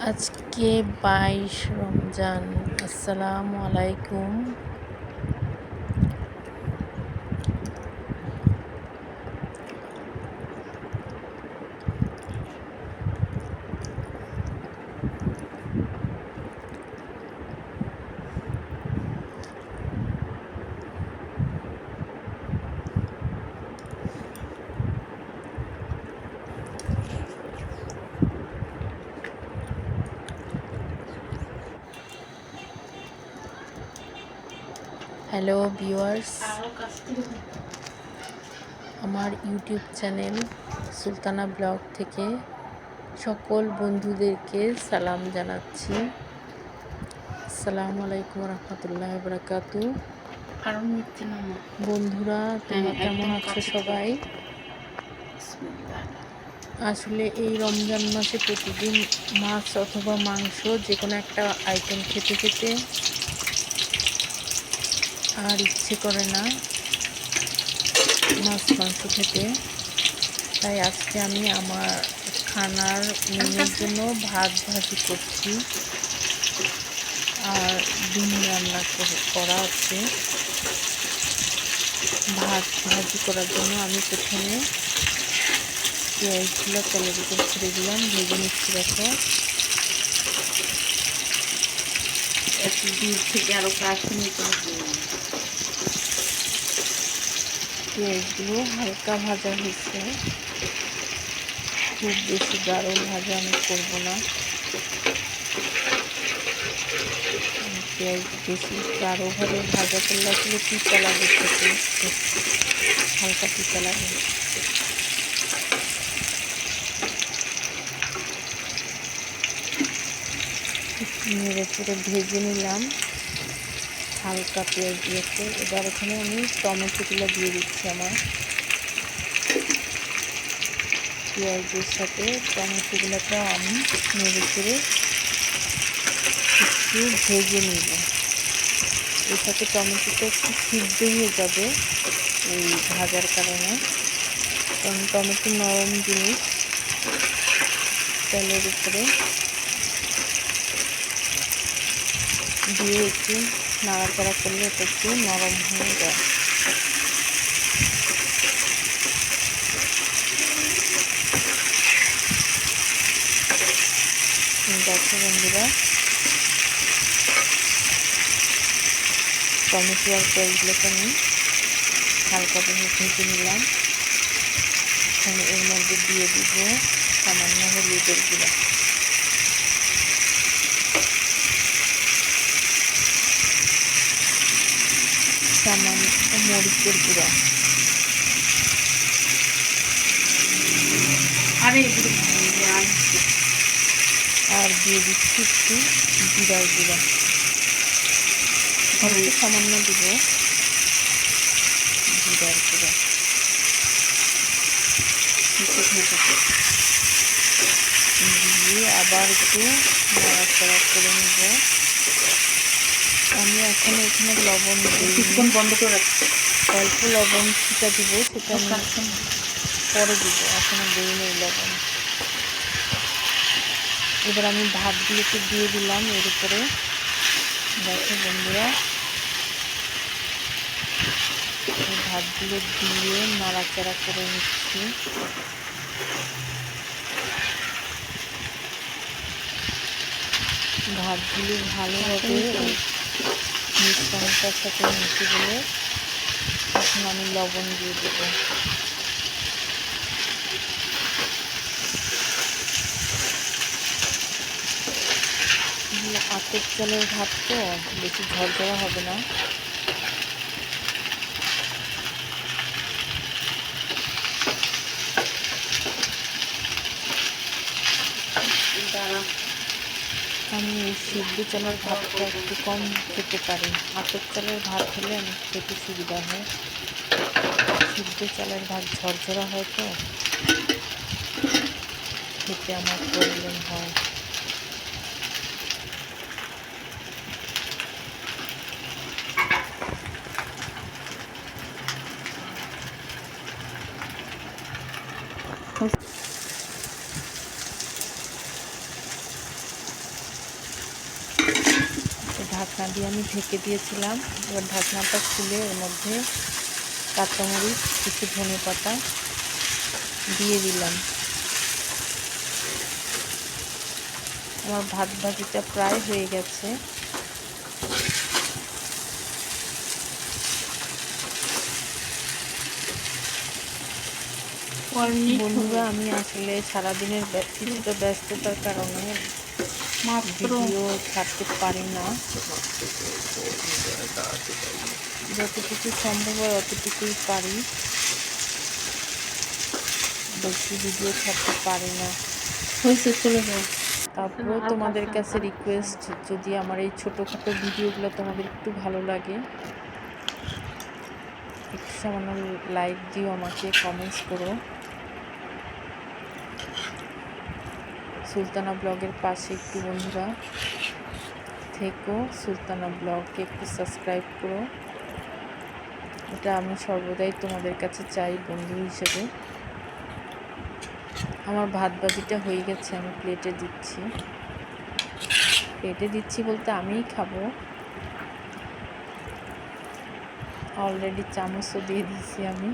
আজকে বাইশ রমজান। আসসালামু আলাইকুম। হ্যালো ভিউয়ার্স আমার ইউটিউব চ্যানেল সুলতানা ব্লগ থেকে সকল বন্ধুদেরকে সালাম জানাচ্ছি। আসসালামু আলাইকুম রহমতুল্লাহ বরাকাতু। বন্ধুরা তোমরা হ্যাঁ, কেমন আছো সবাই? আসলে এই রমজান মাসে প্রতিদিন মাছ অথবা মাংস যে কোনো একটা আইটেম খেতে খেতে আর ইচ্ছে করে না মাছ, মাংস খেতে। তাই আজকে আমি আমার খানার মেনুর জন্য ভাত ভাজি করছি। আর ডিম রান্না করা আছে। ভাত ভাজি করার জন্য আমি প্রথমে পেঁয়াজগুলো তেলের উপর ছেড়ে দিলাম। ভেজে নিচ্ছি, দেখো। দূর থেকে আরও কাছে নিতে পেঁয়াজগুলো হালকা ভাজা হয়েছে। খুব বেশি গাঢ় ভাজা আমি করব না। পেঁয়াজ বেশি গাঢ়ভাবে ভাজা করলে আসলে পিতা লাগে খেতে। হালকা পিতা লাগে। নেড়ে চেড়ে ভেজে নিলাম। হালকা পেঁয়াজ দিয়েছে। এবার এখানে আমি টমেটোগুলো দিয়ে দিচ্ছি আমার। পেঁয়াজের সাথে টমেটোগুলোকে আমি নেড়ে চেড়ে একটু ভেজে নিব। এর সাথে টমেটোটা একটু সিদ্ধ হয়ে যাবে এই ভাজার কারণে। কারণ টমেটো নরম জিনিস, তেলের উপরে। দিয়ে একটু নাড়াচাড়া করলে এটা একটু নরম হয়ে যায়। দেখো বন্ধুরা, টমেটো আর পেঁয়াজগুলোকে আমি হালকাভাবে ভেজে নিলাম। এখন এর মধ্যে দিয়ে দিব সামান্য হলুদের গুঁড়া। সামান্য মরিচের গুঁড়া আরে আর দিয়ে দিচ্ছি একটু জিরার গুঁড়া। অল্প সামান্য দিব জিরার গুঁড়া দিয়ে আবার একটু নাড়াচাড়া করে নেব আমি এখন এখানে লবণ কিছুক্ষণ বন্ধ করে রাখছি অল্প লবণ ছিটা দিব সেটা আমি। পরে দিব এখনও দিই নেই লবণ। এবার আমি ভাতগুলোকে দিয়ে দিলাম এর উপরে। দেখো বন্ধুরা। ভাতগুলো দিয়ে নাড়াচাড়া করে নিচ্ছি। ভাতগুলো ভালোভাবে ওই পানিটার সাথে মিশে গেলে এখন আমি লবণ দিয়ে দেবো। আতপ চালের ভাত তো, বেশি ঝরঝরা হবে না। আমি এই সিদ্ধ চালের ভাতটা একটু কম খেতে পারি। আতপ চালের ভাত হলে আমি খেতে সুবিধা হয়। সিদ্ধ চালের ভাত ঝরঝরা হয় তো। খেতে আমার প্রবলেম হয়। ঢাকনা দিয়ে আমি ঢেকে দিয়েছিলাম। এবার ঢাকনাটা খুলে এর মধ্যে কাঁচামরিচ কিছু ধনে পাতা দিয়ে দিলাম। আমার ভাত ভাজিটা প্রায় হয়ে গেছে। বন্ধুরা আমি আসলে সারাদিনের কিছুটা ব্যস্ততার কারণে মাত্র ছাড়তে পারি না। যতটুকু সম্ভব হয় অতটুকুই পারি। বেশি ভিডিও ছাড়তে পারি না। হয়েছে চলে যাও। তারপরেও তোমাদের কাছে রিকোয়েস্ট যদি আমার এই ছোটোখাটো ভিডিওগুলো তোমাদের একটু ভালো লাগে একটু সামান্য লাইক দিও আমাকে কমেন্টস করো। সুলতানা ব্লগের পাশে একটু বন্ধুরা থেকো সুলতানা ব্লগকে একটু সাবস্ক্রাইব করো। এটা আমি সর্বদাই তোমাদের কাছে চাই বন্ধু হিসেবে। আমার ভাত বাজিটা হয়ে গেছে আমি প্লেটে দিচ্ছি। প্লেটে দিচ্ছি বলতে আমিই খাব। অলরেডি চামচও দিয়ে দিচ্ছি আমি।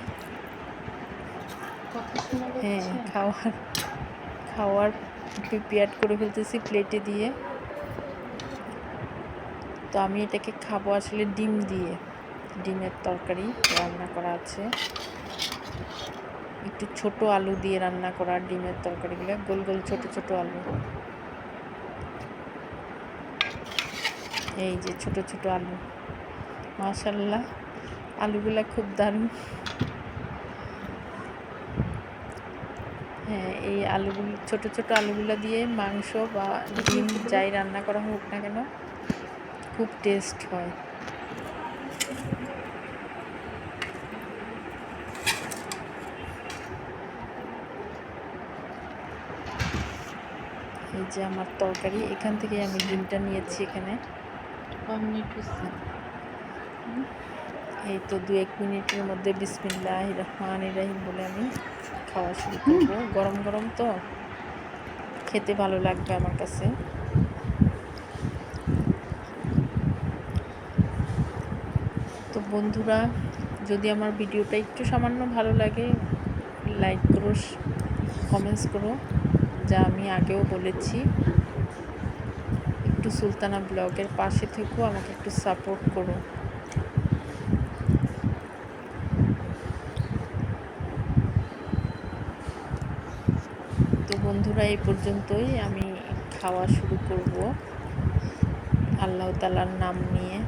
হ্যাঁ খাওয়ার খাওয়ার প্রিপেয়ার করে ফেলতেছি প্লেটে দিয়ে। তো আমি এটাকে খাব আসলে ডিম দিয়ে। ডিমের তরকারি রান্না করা আছে। একটু ছোট আলু দিয়ে রান্না করা ডিমের তরকারিগুলো, গোল গোল ছোট ছোট আলু। এই যে ছোট ছোট আলু। মাশাল্লাহ, আলুগুলা খুব দারুণ। হ্যাঁ এই আলুগুলো ছোট ছোট আলুগুলো দিয়ে মাংস বা ডিম যাই রান্না করা হোক না কেন খুব টেস্ট হয়। এই যে আমার তরকারি এখান থেকে আমি ডিমটা নিয়েছি এখানে। এই তো দু এক মিনিটের মধ্যে বিসমিল্লাহ রহমান রাহিম বলে আমি খাওয়া শুরু করব। গরম গরম তো। খেতে ভালো লাগবে আমার কাছে। তো বন্ধুরা, যদি আমার ভিডিওটা একটু সামান্য ভালো লাগে লাইক করো কমেন্টস করো, যা আমি আগেও বলেছি। একটু সুলতানা ব্লগের পাশে থেকেও আমাকে একটু সাপোর্ট করো তো বন্ধুরা, এই পর্যন্তই আমি খাওয়া শুরু করব। আল্লাহ তালার নাম নিয়ে।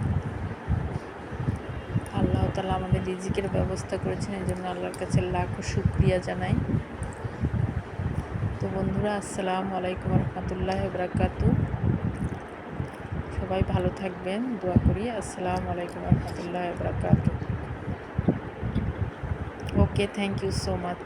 আল্লাহ তালা আমাদের রিজিকের ব্যবস্থা করেছেন, এই জন্য আল্লাহর কাছে লাখো শুক্রিয়া জানাই। তো বন্ধুরা, আসসালামু আলাইকুম রহমতুল্লাহ বরাকাতু সবাই ভালো থাকবেন, দোয়া করি। আসসালামু আলাইকুম রহমতুল্লাহ বরাকাতু okay, thank you so much.